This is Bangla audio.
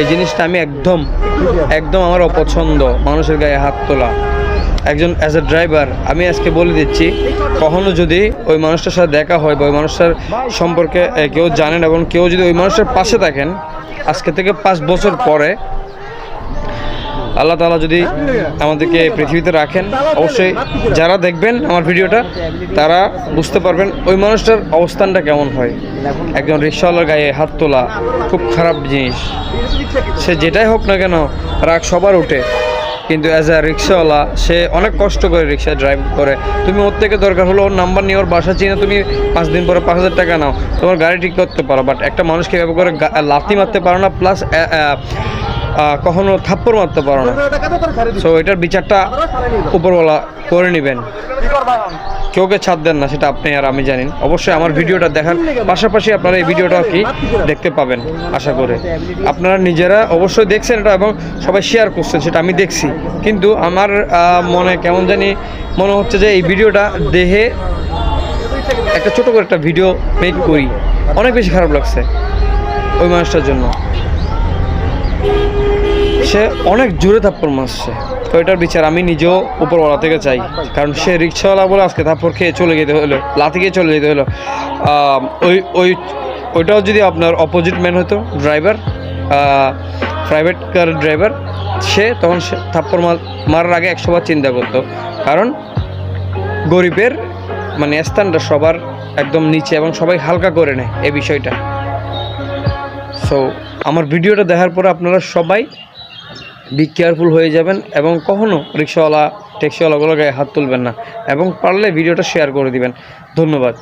এই জিনিসটা আমি একদম একদম আমার অপছন্দ, মানুষের গায়ে হাত তোলা। একজন অ্যাজ এ ড্রাইভার আমি আজকে বলে দিচ্ছি, কখনো যদি ওই মানুষটার সাথে দেখা হয় বা ওই মানুষটার সম্পর্কে কেউ জানেন এবং কেউ যদি ওই মানুষটার পাশে থাকেন, আজকে থেকে পাঁচ বছর পরে আল্লাহ তালা যদি আমাদেরকে পৃথিবীতে রাখেন অবশ্যই যারা দেখবেন আমার ভিডিওটা তারা বুঝতে পারবেন ওই মানুষটার অবস্থানটা কেমন হয়। একজন রিক্সাওয়ালার গায়ে হাত তোলা খুব খারাপ জিনিস। সে যেটাই হোক না কেন রাগ সবার উঠে। কিন্তু অ্যাজ আ রিক্সাওয়ালা সে অনেক কষ্ট করে রিক্সা ড্রাইভ করে। তুমি ওর থেকে দরকার হলো ওর নাম্বার নিয়ে ওর বাসা চিনে তুমি পাঁচ দিন পরে পাঁচ হাজার টাকা নাও। তোমার গাড়ি ঠিক করতে পারো বাট একটা মানুষকে এভাবে করে লাথি মারতে পারো না প্লাস কখনো থাপ্পড় মারতে পারো না। সো এটার বিচারটা উপরওয়ালা করে নেবেন। কেউকে ছাড় দেন না, সেটা আপনি আর আমি জানি অবশ্যই আমার ভিডিওটা দেখার পাশাপাশি আপনারা এই ভিডিওটা কি দেখতে পাবেন, আশা করে। আপনারা নিজেরা অবশ্যই দেখছেন এটা এবং সবাই শেয়ার করছেন, সেটা আমি দেখছি। কিন্তু আমার মনে কেমন জানি মনে হচ্ছে যে এই ভিডিওটা দেহে একটা ছোট করে একটা ভিডিও মেক করি। অনেক বেশি খারাপ লাগছে ওই মানুষটার জন্য। সে অনেক জোরে থাপ্পড় মারছে। তো এটার বিচার আমি নিজেও উপরওয়ালা থেকে চাই। কারণ সে রিক্সাওয়ালা বলে আজকে থাপ্পড় খেয়ে চলে যেতে হলো, লাথি খেয়ে চলে যেতে হলো। ওই ওই, ওইটাও যদি আপনার অপোজিট ম্যান হতো ড্রাইভার প্রাইভেট কার ড্রাইভার সে তখন সে থাপ্পড় মার- মারার আগে একশোবার চিন্তা করতো। কারণ গরিবের মানে স্থানটা সবার একদম নিচে এবং সবাই হালকা করে নেয় এই বিষয়টা। সো আমার ভিডিওটা দেখার পরে আপনারা সবাই বি কেয়ারফুল হয়ে যাবেন এবং কখনও রিক্সাওয়ালা ট্যাক্সিওয়ালাগুলো গায়ে হাত তুলবেন না এবং পারলে ভিডিওটা শেয়ার করে দিবেন। ধন্যবাদ।